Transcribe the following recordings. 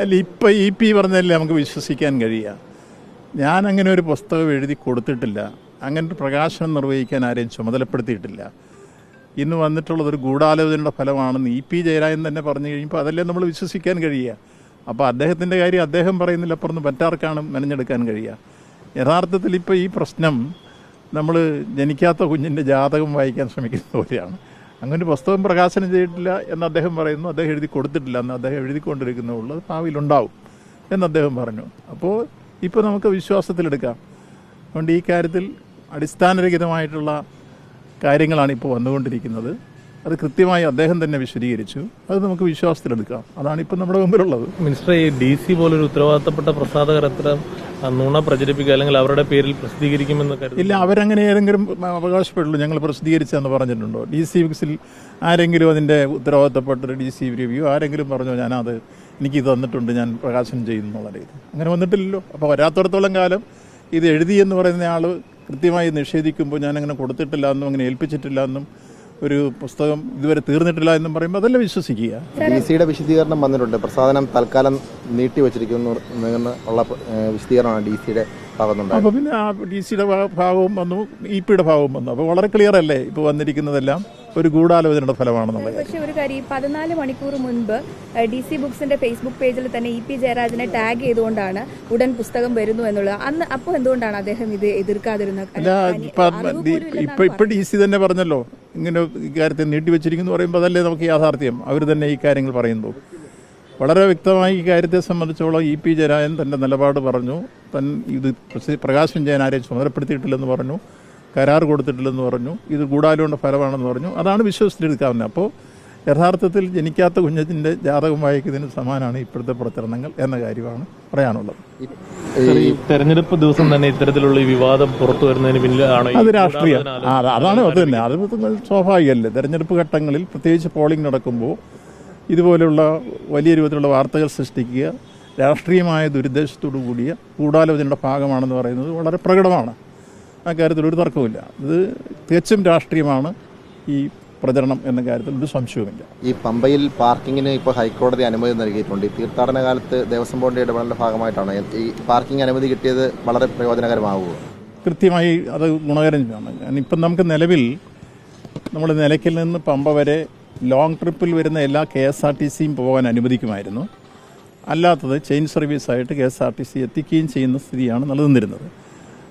അല്ല ഇപ്പം E P പറഞ്ഞല്ലേ നമുക്ക് വിശ്വസിക്കാൻ കഴിയുക? ഞാൻ അങ്ങനെ ഒരു പുസ്തകം എഴുതി കൊടുത്തിട്ടില്ല. അങ്ങനെ ഒരു പ്രകാശനം നിർവഹിക്കാൻ ആരെയും ചുമതലപ്പെടുത്തിയിട്ടില്ല. ഇന്ന് വന്നിട്ടുള്ളത് ഒരു ഗൂഢാലോചനയുടെ ഫലമാണെന്ന് ഇ പി ജയരാജൻ തന്നെ പറഞ്ഞു കഴിയുമ്പോൾ അതല്ലേ നമ്മൾ വിശ്വസിക്കാൻ കഴിയുക? അപ്പോൾ അദ്ദേഹത്തിന്റെ കാര്യം അദ്ദേഹം പറയുന്നില്ല അപ്പുറം മറ്റാർക്കാണ് മെനഞ്ഞെടുക്കാൻ കഴിയുക? യഥാർത്ഥത്തിൽ ഇപ്പോൾ ഈ പ്രശ്നം നമ്മൾ ജനിക്കാത്ത കുഞ്ഞിന്റെ ജാതകം വായിക്കാൻ ശ്രമിക്കുന്ന പോലെയാണ്. അങ്ങനെ ഒരു പുസ്തകം പ്രകാശനം ചെയ്തിട്ടില്ല എന്ന് അദ്ദേഹം പറയുന്നു. അദ്ദേഹം എഴുതി കൊടുത്തിട്ടില്ല എന്ന് അദ്ദേഹം എഴുതിക്കൊണ്ടിരിക്കുന്നുള്ളൂ അത് ഭാവിയിലുണ്ടാവും എന്ന് അദ്ദേഹം പറഞ്ഞു. അപ്പോൾ ഇപ്പോൾ നമുക്ക് വിശ്വാസത്തിലെടുക്കാം. അതുകൊണ്ട് ഈ കാര്യത്തിൽ അടിസ്ഥാനരഹിതമായിട്ടുള്ള കാര്യങ്ങളാണ് ഇപ്പോൾ വന്നുകൊണ്ടിരിക്കുന്നത്. അത് കൃത്യമായി അദ്ദേഹം തന്നെ വിശദീകരിച്ചു. അത് നമുക്ക് വിശ്വാസത്തിലെടുക്കാം. അതാണ് ഇപ്പോൾ നമ്മുടെ മുമ്പിലുള്ളത്. മിനിസ്റ്റർ ഈ ഡി സി പോലൊരു ഉത്തരവാദിത്തപ്പെട്ട പ്രസാദകർ നുണ പ്രചരിപ്പിക്കുക അല്ലെങ്കിൽ അവരുടെ പേരിൽ പ്രസിദ്ധീകരിക്കുമെന്ന് കരുതി ഇല്ല അവരങ്ങനെ ഏതെങ്കിലും അവകാശപ്പെട്ടുള്ളൂ ഞങ്ങൾ പ്രസിദ്ധീകരിച്ചെന്ന് പറഞ്ഞിട്ടുണ്ടോ? ഡി സി വിക്സിൽ ആരെങ്കിലും അതിന്റെ ഉത്തരവാദിത്തപ്പെട്ട ഡി സി റിവ്യൂ ആരെങ്കിലും പറഞ്ഞോ ഞാനത് എനിക്ക് ഇത് തന്നിട്ടുണ്ട് ഞാൻ പ്രകാശനം ചെയ്യുന്നു എന്നുള്ള രീതി അങ്ങനെ വന്നിട്ടില്ലല്ലോ. അപ്പോൾ വരാത്തോടത്തോളം കാലം ഇത് എഴുതി എന്ന് പറയുന്ന ആൾ കൃത്യമായി നിഷേധിക്കുമ്പോൾ ഞാനങ്ങനെ കൊടുത്തിട്ടില്ല എന്നും അങ്ങനെ ഏൽപ്പിച്ചിട്ടില്ല എന്നും ഒരു പുസ്തകം ഇതുവരെ തീർന്നിട്ടില്ല എന്നും പറയുമ്പോൾ അതല്ല വിശ്വസിക്കുക? ഡി സിയുടെ വിശദീകരണം വന്നിട്ടുണ്ട്. പ്രസാദനം തൽക്കാലം നീട്ടി വെച്ചിരിക്കുന്നു ഉള്ള വിശദീകരണമാണ് ഡി സിയുടെ അപ്പോൾ പിന്നെ ആ ഡി സിയുടെ ഭാഗവും വന്നു ഇ പിയുടെ ഭാഗവും വന്നു. അപ്പോൾ വളരെ ക്ലിയർ അല്ലേ ഇപ്പോൾ വന്നിരിക്കുന്നതെല്ലാം? ഒരു ഗൂഢാലോചനയുടെ ഫലമാണെന്നുള്ളത്. പക്ഷേ ഒരു കാര്യം ഈ പതിനാല് മണിക്കൂർ മുൻപ് ഡി സി ബുക്സിന്റെ ഫേസ്ബുക്ക് പേജിൽ തന്നെ ഇ പി ജയരാജനെ ടാഗ് ചെയ്തുകൊണ്ടാണ് ഉടൻ പുസ്തകം വരുന്നു എന്നുള്ളത്. അന്ന് അപ്പോൾ എന്തുകൊണ്ടാണ് അദ്ദേഹം ഇത് എതിർക്കാതിരുന്നത്? ഇപ്പൊ ഇപ്പം ഇപ്പം ഡി സി തന്നെ പറഞ്ഞല്ലോ. ഇങ്ങനെ ഇക്കാര്യത്തെ നീട്ടിവെച്ചിരിക്കുന്നു പറയുമ്പോൾ അതല്ലേ നമുക്ക് യാഥാർത്ഥ്യം? അവർ തന്നെ ഈ കാര്യങ്ങൾ പറയുന്നു. വളരെ വ്യക്തമായി ഈ കാര്യത്തെ സംബന്ധിച്ചോളം ഇ പി ജയരാജൻ തന്റെ നിലപാട് പറഞ്ഞു. തൻ ഇത് പ്രകാശൻ പ്രകാശം ചെയ്യാൻ ആരെയും ചുമതലപ്പെടുത്തിയിട്ടില്ലെന്ന് പറഞ്ഞു. കരാർ കൊടുത്തിട്ടില്ലെന്ന് പറഞ്ഞു. ഇത് ഗൂഢാലോചന ഫലമാണെന്ന് പറഞ്ഞു. അതാണ് വിശ്വസിച്ചെടുക്കാവുന്നത് അപ്പോൾ യഥാർത്ഥത്തിൽ ജനിക്കാത്ത കുഞ്ഞത്തിന്റെ ജാതകം വായിക്കുന്നതിന് സമാനമാണ് ഇപ്പോഴത്തെ പ്രചരണങ്ങൾ എന്ന കാര്യമാണ് പറയാനുള്ളത്. ഈ തെരഞ്ഞെടുപ്പ് ദിവസം തന്നെ ഇത്തരത്തിലുള്ള ഈ വിവാദം പുറത്തു വരുന്നതിന് പിന്നിലാണ് അത് രാഷ്ട്രീയം. അതാണ് അത് തന്നെ. അത് സ്വാഭാവികമല്ലേ? തെരഞ്ഞെടുപ്പ് ഘട്ടങ്ങളിൽ പ്രത്യേകിച്ച് പോളിംഗ് നടക്കുമ്പോൾ ഇതുപോലെയുള്ള വലിയ രൂപത്തിലുള്ള വാർത്തകൾ സൃഷ്ടിക്കുക രാഷ്ട്രീയമായ ദുരുദ്ദേശത്തോടു കൂടിയ ഗൂഢാലോചനയുടെ ഭാഗമാണെന്ന് പറയുന്നത് വളരെ പ്രകടമാണ്. ആ കാര്യത്തിൽ ഒരു തർക്കവുമില്ല. ഇത് തികച്ചും രാഷ്ട്രീയമാണ്. ഈ പ്രചരണം എന്ന കാര്യത്തിൽ ഒരു സംശയവുമില്ല. ഈ പമ്പയിൽ പാർക്കിങ്ങിന് ഇപ്പോൾ ഹൈക്കോടതി അനുമതി നൽകിയിട്ടുണ്ട്. ഈ തീർത്ഥാടന കാലത്ത് ദേവസ്വം ബോർഡിന്റെ ഇടപെടലിന്റെ ഭാഗമായിട്ടാണ് ഈ പാർക്കിംഗ് അനുമതി കിട്ടിയത് വളരെ പ്രയോജനകരമാകുമോ കൃത്യമായി അത് ഗുണകരമാണ്. ഇപ്പം നമുക്ക് നിലവിൽ നമ്മൾ നിലയ്ക്കിൽ നിന്ന് പമ്പ വരെ ലോങ് ട്രിപ്പിൽ വരുന്ന എല്ലാ കെ എസ് ആർ ടി സിയും പോകാൻ അനുവദിക്കുമായിരുന്നു. അല്ലാത്തത് chain സർവീസായിട്ട് K S R T C എത്തിക്കുകയും ചെയ്യുന്ന സ്ഥിതിയാണ് നിലനിന്നിരുന്നത്.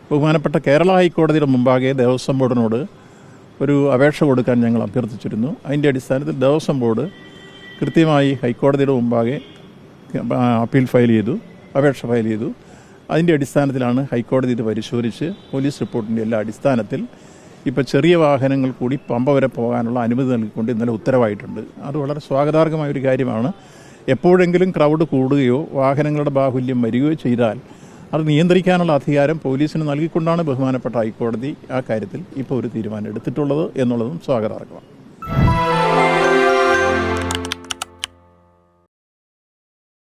ബഹുമാനപ്പെട്ട കേരള ഹൈക്കോടതിയുടെ മുമ്പാകെ ദേവസ്വം ബോർഡിനോട് ഒരു അപേക്ഷ കൊടുക്കാൻ ഞങ്ങൾ അഭ്യർത്ഥിച്ചിരുന്നു. അതിന്റെ അടിസ്ഥാനത്തിൽ ദേവസ്വം ബോർഡ് കൃത്യമായി ഹൈക്കോടതിയുടെ മുമ്പാകെ അപ്പീൽ ഫയൽ ചെയ്തു അപേക്ഷ ഫയൽ ചെയ്തു. അതിന്റെ അടിസ്ഥാനത്തിലാണ് ഹൈക്കോടതി ഇത് പരിശോധിച്ച് പോലീസ് റിപ്പോർട്ടിന്റെ എല്ലാ അടിസ്ഥാനത്തിൽ ഇപ്പോൾ ചെറിയ വാഹനങ്ങൾ കൂടി പമ്പ വരെ പോകാനുള്ള അനുമതി നൽകിക്കൊണ്ട് ഇന്നലെ ഉത്തരവായിട്ടുണ്ട്. അത് വളരെ സ്വാഗതാർഹമായ ഒരു കാര്യമാണ്. എപ്പോഴെങ്കിലും ക്രൗഡ് കൂടുകയോ വാഹനങ്ങളുടെ ബാഹുല്യം വരികയോ ചെയ്താൽ അത് നിയന്ത്രിക്കാനുള്ള അധികാരം പോലീസിന് നൽകിക്കൊണ്ടാണ് ബഹുമാനപ്പെട്ട ഹൈക്കോടതി ആ കാര്യത്തിൽ ഇപ്പോൾ ഒരു തീരുമാനം എടുത്തിട്ടുള്ളത് എന്നുള്ളതും സ്വാഗതാർഹമാണ്.